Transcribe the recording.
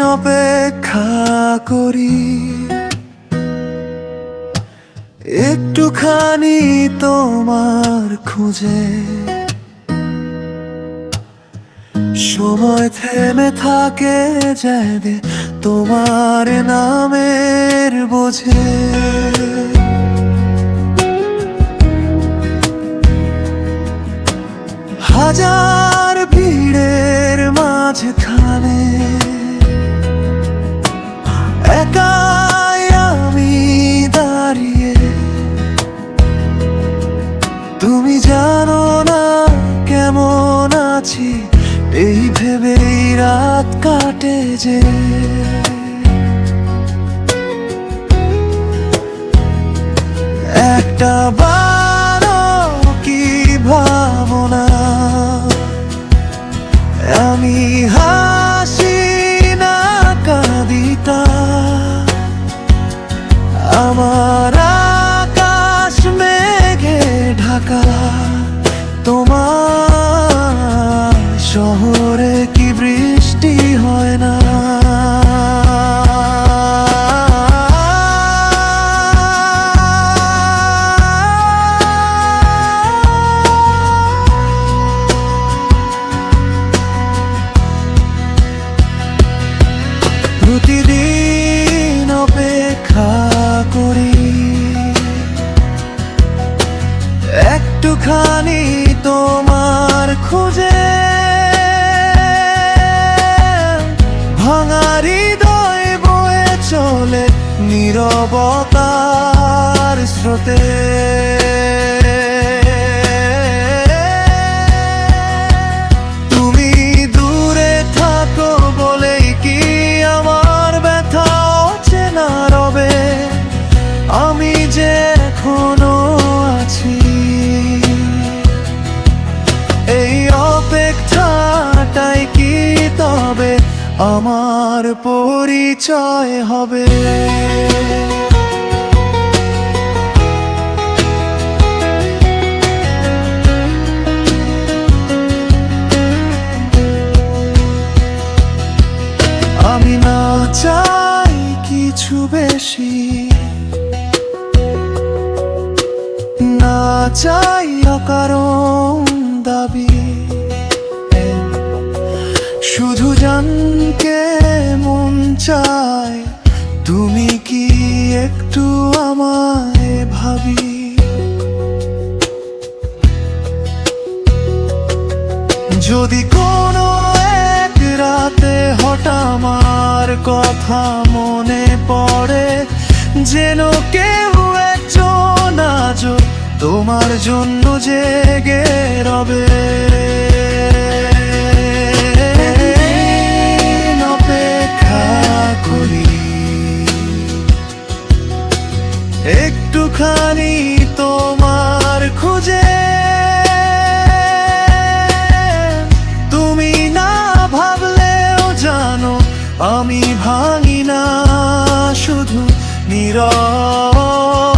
অপেক্ষা করি। একটুখানি তোমার খুঁজে। সময় থেমে থাকে যাবে তোমার নামের বোঝে। ভেবেই রাত কাটে যে। একটা বারো কি ভাবনা। আমি হাসি না কাঁদিতা। আমার আকাশ মেঘে ঢাকা। খুঁজে। ভাঙা হৃদয় বয়ে চলে নীরবতার স্রোতে। তুমি দূরে থাকো কি আমার ব্যথা আমি যে এখনও আমার পরিচয় হবে। আমি না চাই কিছু বেশি। না চাই অকারণ। জানকে মন চায়, তুমি কি একটু আমায় ভাবি? যদি কোনো এক রাতে হঠাৎ আমার কথা মনে পড়ে, যেন কেউ একজন আজ তোমার জন্য জেগে রবে। একটুখানি তোমার খুঁজে। তুমি না ভাবলেও জানো আমি ভাঙি না শুধু নীরব।